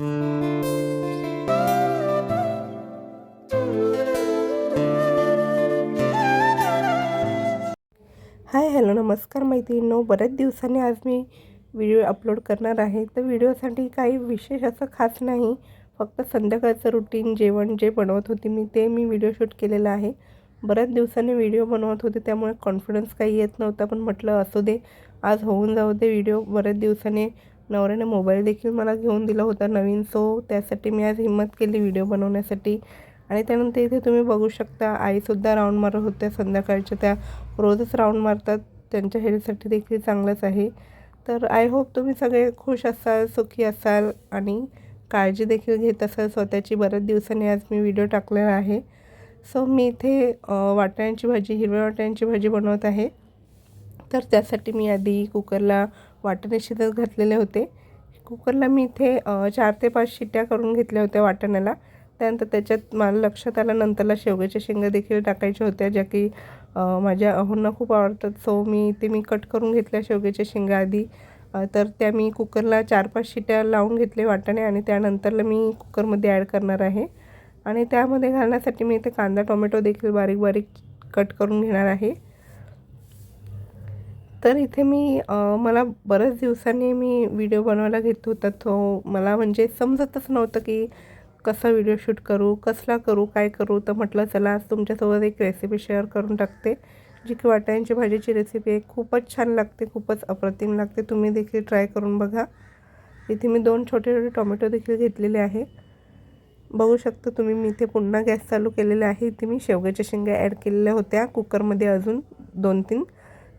Hi hello नमस्कार मैत्रिणींनो. बऱ्याच दिवसांनी आज मी व्हिडिओ अपलोड करणार आहे. तर व्हिडिओसाठी काही विशेष असं खास नाही. फक्त संध्याकाळचं रुटीन जेवण जे बनवत होती मी ते मी व्हिडिओ शूट केलेलं आहे. बऱ्याच दिवसांनी व्हिडिओ बनवत होते त्यामुळे कॉन्फिडन्स काही येत नव्हता. पण म्हटलं असू दे आज होऊन जाऊ दे व्हिडिओ. बऱ्याच दिवसांनी नवऱ्याने मोबाईल देखील मला घेऊन दिला होता नवीन सो त्यासाठी मी आज हिंमत केली व्हिडिओ बनवण्यासाठी. आणि त्यानंतर इथे तुम्ही बघू शकता आईसुद्धा राऊंड मारत होत्या संध्याकाळच्या. त्या रोजच राऊंड मारतात. त्यांच्या हेल्थसाठी देखील चांगलंच आहे. तर आय होप तुम्ही सगळे खुश असाल सुखी असाल आणि काळजी देखील घेत असाल. स्वतःची बऱ्याच दिवसांनी आज मी व्हिडिओ टाकलेला आहे. सो मी इथे वाटण्याची भाजी हिरव्या वाटण्याची भाजी बनवत आहे. तर त्यासाठी मी आधी कुकरला वाटाणे शिजत घातलेले होते. कुकरला मी इथे चार ते पाच शिट्ट्या करून घेतल्या होत्या वाटाण्याला त्यानंतर त्याच्यात मला लक्षात आलं नंतरला शेवग्याच्या शेंगा देखील टाकायच्या होत्या ज्या की माझ्या अहोंना खूप आवडतात. सो मी ते मी कट करून घेतल्या शेवग्याच्या शेंगा आधी. तर त्या मी कुकरला चार पाच शिट्या लावून घेतले वाटाणे आणि त्यानंतरला मी कुकरमध्ये ॲड करणार आहे. आणि त्यामध्ये घालण्यासाठी मी इथे कांदा टोमॅटो देखील बारीक बारीक कट करून घेणार आहे. तर इथे मी मला बऱ्याच दिवसांनी मी व्हिडिओ बनवायला घेत होता. तो मला म्हणजे समजतच नव्हतं की कसा व्हिडिओ शूट करू कसला करू काय करू. तर म्हटलं चला आज तुमच्यासोबत एक रेसिपी शेअर करून टाकते. जी की वाटाण्यांची भाजीची रेसिपी आहे. खूपच छान लागते खूपच अप्रतिम लागते. तुम्ही देखील ट्राय करून बघा. इथे मी दोन छोटे छोटे टोमॅटो देखील घेतलेले आहे. बघू शकता तुम्ही मी इथे पुन्हा गॅस चालू केलेला आहे. इथे मी शेवग्याच्या शेंगा ॲड केलेल्या होत्या. कुकरमध्ये अजून दोन तीन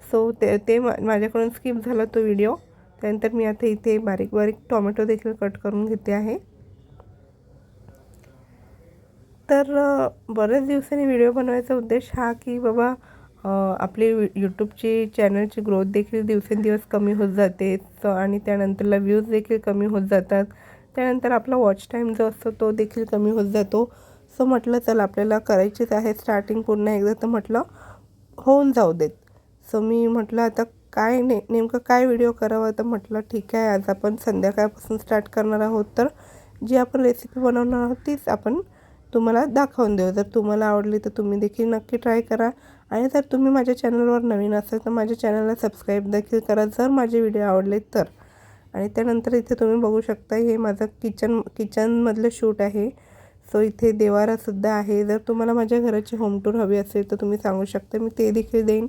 सो ते ते माझ्याकडून स्किप झाला तो व्हिडिओ त्यानंतर मी आता इथे बारीक बारीक टोमॅटो देखील कट करून घेते आहे. तर बऱ्याच दिवसांनी व्हिडिओ बनवायचा उद्देश हा की बाबा आपली यूट्यूबची चॅनलची ग्रोथ देखील दिवसेंदिवस कमी होत जाते. आणि त्यानंतरला व्ह्यूज देखील कमी होत जातात. त्यानंतर आपला वॉच टाईम जो असतो तो देखील कमी होत जातो. सो म्हटलं चल आपल्याला करायचीच आहे. स्टार्टिंग पुन्हा एकदा तर म्हटलं होऊन जाऊ देत. सो मी म्हटलं आता काय ने नेमकं काय व्हिडिओ करावं? तर म्हटलं ठीक आहे आज आपण संध्याकाळपासून स्टार्ट करणार आहोत तर जी आपण रेसिपी बनवणार आहोत तीच आपण तुम्हाला दाखवून देऊ. जर तुम्हाला आवडली तर तुम्ही देखील नक्की ट्राय करा. आणि जर तुम्ही माझ्या चॅनलवर नवीन असाल तर माझ्या चॅनलला सबस्क्राईब देखील करा जर माझे व्हिडिओ आवडले तर. आणि त्यानंतर इथे तुम्ही बघू शकता हे माझं किचन किचनमधलं शूट आहे. सो इथे देवारासुद्धा आहे. जर तुम्हाला माझ्या घराची होम टूर हवी असेल तर तुम्ही सांगू शकता. मी ते देखील देईन.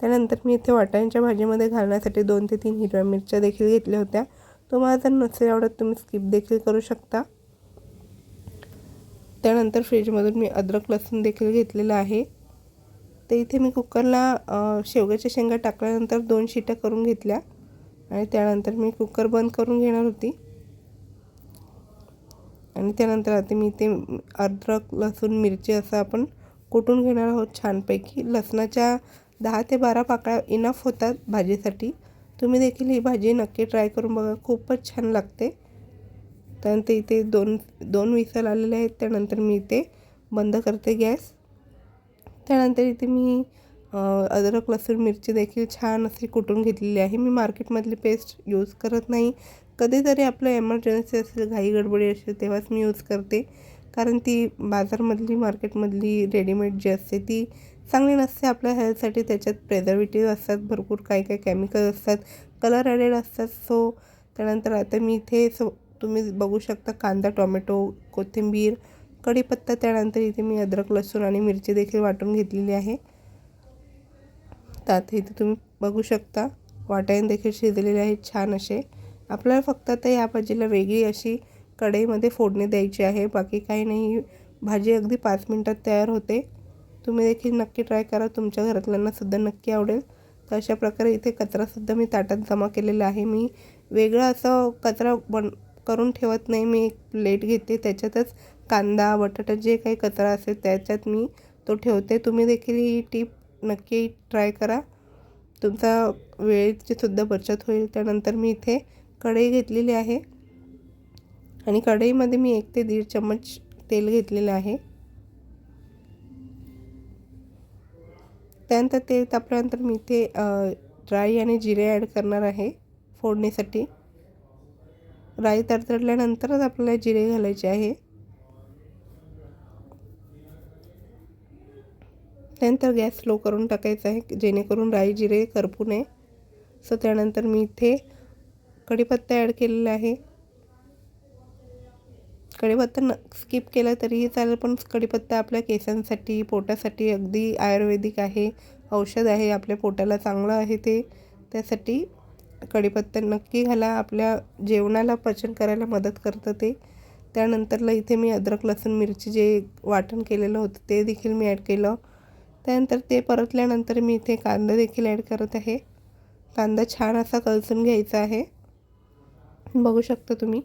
त्यानंतर मी इथे वाटाण्यांच्या भाजीमध्ये घालण्यासाठी दोन ते तीन हिरव्या मिरच्या देखील घेतल्या होत्या. तुम्हाला जर नसेल आवडत तुम्ही स्किप देखील करू शकता. त्यानंतर फ्रीजमधून मी अद्रक लसूण देखील घेतलेलं आहे. तर इथे मी कुकरला शेवग्याच्या शेंगा टाकल्यानंतर दोन शिट्या करून घेतल्या आणि त्यानंतर मी कुकर बंद करून घेणार होती. आणि त्यानंतर आता मी इथे अद्रक लसूण मिरची असं आपण कुटून घेणार आहोत छानपैकी. लसणाच्या दहा ते बारा पाकळ्या इनफ होतात भाजीसाठी. तुम्ही देखील ही भाजी नक्की ट्राय करून बघा. खूपच छान लागते. त्यानंतर इथे दोन दोन विसल आलेले आहेत. त्यानंतर मी इथे बंद करते गॅस. त्यानंतर इथे मी अद्रक लसूण मिरची देखील छान अशी कुटून घेतलेली आहे. मी मार्केटमधली पेस्ट यूज करत नाही. कधीतरी आपलं एमर्जन्सी असेल घाई गडबडी असेल तेव्हाच मी यूज करते. कारण ती बाजारमधली मार्केटमधली रेडीमेड जी असते ती चांगली नसते आपल्या हेल्थसाठी त्याच्यात प्रेझर्वेटिव्ह असतात भरपूर काही काही केमिकल असतात कलर ॲडेड असतात. सो त्यानंतर आता मी इथे सो तुम्ही बघू शकता कांदा टोमॅटो कोथिंबीर कढीपत्ता त्यानंतर इथे मी अद्रक लसूण आणि मिरची देखील वाटून घेतलेली आहे. तर आता इथे तुम्ही बघू शकता वाटायन देखील शिजलेले आहेत छान असे. आपल्याला फक्त आता या भाजीला वेगळी अशी कढईमध्ये फोडणी द्यायची आहे. बाकी काही नाही. भाजी अगदी पाच मिनटात तयार होते. तुम्ही देखील नक्की ट्राय करा. तुमच्या घरातल्यांनासुद्धा नक्की आवडेल. तर अशा प्रकारे इथे कचरासुद्धा मी ताटात जमा केलेला आहे. मी वेगळं असं कचरा बन करून ठेवत नाही. मी एक प्लेट घेते. त्याच्यातच कांदा बटाटा जे काही कचरा असेल त्याच्यात मी तो ठेवते. तुम्ही देखील ही टीप नक्की ट्राय करा. तुमचा वेळेची सुद्धा बचत होईल. त्यानंतर मी इथे कढई घेतलेली आहे. आणि कढईमध्ये मी एक ते दीड चम्मच तेल घेतलेलं आहे. त्यानंतर तेल तापल्यानंतर मी इथे राई आणि जिरे ॲड करणार आहे फोडणीसाठी. राई तडतडल्यानंतरच आपल्याला जिरे घालायचे आहे. त्यानंतर गॅस स्लो करून टाकायचा आहे जेणेकरून राई जिरे करपू नये. सो त्यानंतर मी इथे कढीपत्ता ॲड केलेला आहे. कढीपत्ता न स्किप केला तरीही चालेल पण कढीपत्ता आपल्या केसांसाठी पोटासाठी अगदी आयुर्वेदिक आहे औषध आहे आपल्या पोटाला चांगलं आहे ते. त्यासाठी कढीपत्ता नक्की घाला आपल्या जेवणाला पचन करायला मदत करतं ते. त्यानंतरला इथे मी अद्रक लसूण मिरची जे वाटण केलेलं होतं ते देखील मी ॲड केलं. त्यानंतर ते परतल्यानंतर मी इथे कांदा देखील ॲड करत आहे. कांदा छान असा कलसून घ्यायचा आहे. बघू शकता तुम्ही.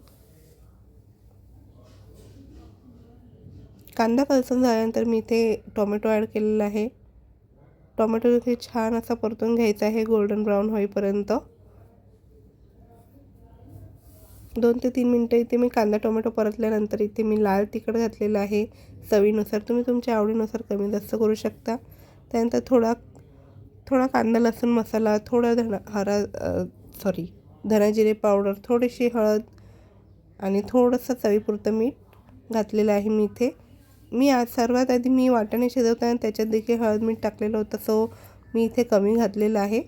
कांदा कलसून झाल्यानंतर मी इथे टोमॅटो ॲड केलेला आहे. टोमॅटो इथे छान असा परतून घ्यायचा आहे गोल्डन ब्राऊन होईपर्यंत. दोन ते तीन मिनटं इथे मी कांदा टोमॅटो परतल्यानंतर इथे मी लाल तिखट घातलेलं आहे. चवीनुसार तुम्ही तुमच्या आवडीनुसार कमी जास्त करू शकता. त्यानंतर थोडा थोडा कांदा लसूण मसाला थोडा धणा हरा सॉरी धना जिरे पावडर थोडीशी हळद आणि थोडंसं चवीपुरतं मीठ घातलेलं आहे मी इथे. मी आज सर्वात आधी मी वाटाणे शिजवताना त्याच्यात देखील हळद मीठ टाकलेलं होतं. सो मी इथे कमी घातलेलं आहे.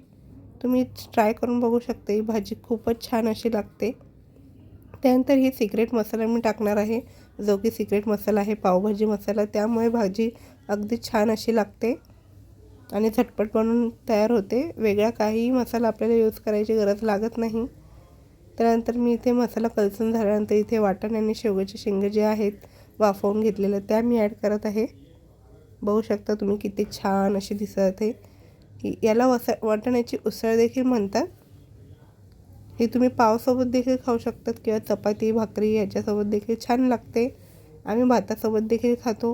तुम्ही ट्राय करून बघू शकते ही भाजी खूपच छान अशी लागते. त्यानंतर ही सिक्रेट मसाला मी टाकणार आहे. जो की सिक्रेट मसाला आहे पावभाजी मसाला. त्यामुळे भाजी अगदी छान अशी लागते आणि झटपट बनून तयार होते. वेगळा काहीही मसाला आपल्याला यूज करायची गरज लागत नाही. त्यानंतर मी इथे मसाला कलसून झाल्यानंतर इथे वाटण आणि शेवग्याचे शेंगे जे आहेत वाफवून घेतलेलं त्या मी ॲड करत आहे. बघू शकता तुम्ही किती छान अशी दिसत आहे. याला वसा वाटण्याची उसळ देखील म्हणतात. हे तुम्ही पावसोबत देखील खाऊ शकतात किंवा चपाती भाकरी याच्यासोबत देखील छान लागते. आम्ही भातासोबत देखील खातो.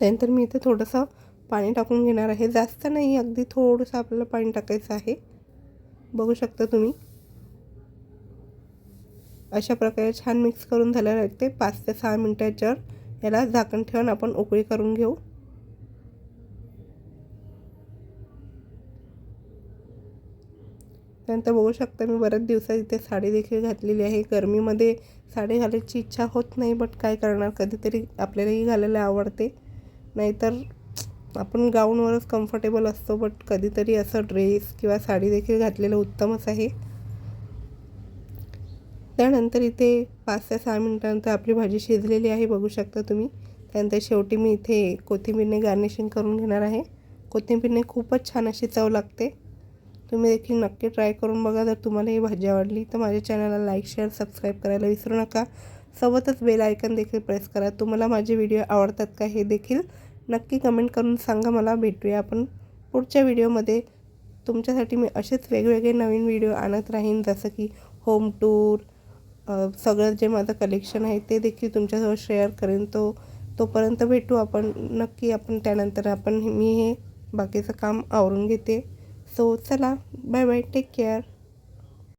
त्यानंतर मी इथे थोडंसं पाणी टाकून घेणार आहे. जास्त नाही अगदी थोडंसं आपल्याला पाणी टाकायचं आहे. बघू शकता तुम्ही. अशा प्रकारे छान मिक्स करून झाल्यावर ते पाच ते सहा मिनटाच्यावर याला झाकण ठेवून आपण उकळी करून घेऊ. त्यानंतर बघू शकता मी बऱ्याच दिवसात इथे साडी देखील घातलेली आहे. गरमीमध्ये साडी घालायची इच्छा होत नाही बट काय करणार? कधीतरी आपल्यालाही घालायला आवडते. नाहीतर आपण गाऊनवरच कम्फर्टेबल असतो बट कधीतरी असं ड्रेस किंवा साडी देखील घातलेलं उत्तमच आहे. त्यानंतर इथे पाच ते सहा मिनटानंतर आपली भाजी शिजलेली आहे बघू शकता तुम्ही. त्यानंतर शेवटी मी इथे कोथिंबीरने गार्निशिंग करून घेणार आहे. कोथिंबीरने खूपच छान अशी चव लागते. तुम्ही देखील नक्की ट्राय करून बघा. जर तुम्हाला ही भाजी आवडली तर माझ्या चॅनलला लाईक शेअर सबस्क्राईब करायला विसरू नका. सोबतच बेल आयकन देखील प्रेस करा. तुम्हाला माझे व्हिडिओ आवडतात का हे देखील नक्की कमेंट करून सांगा. मला भेटूया आपण पुढच्या व्हिडिओमध्ये तुमच्यासाठी मी असेच वेगवेगळे नवीन व्हिडिओ आणत राहीन जसं की होम टूर सगळं जे माझं कलेक्शन आहे ते देखील तुमच्यासोबत शेअर करेन. तो तोपर्यंत भेटू आपण. नक्की आपण त्यानंतर आपण मी हे बाकीचं काम आवरून घेते. सो चला. Bye bye take care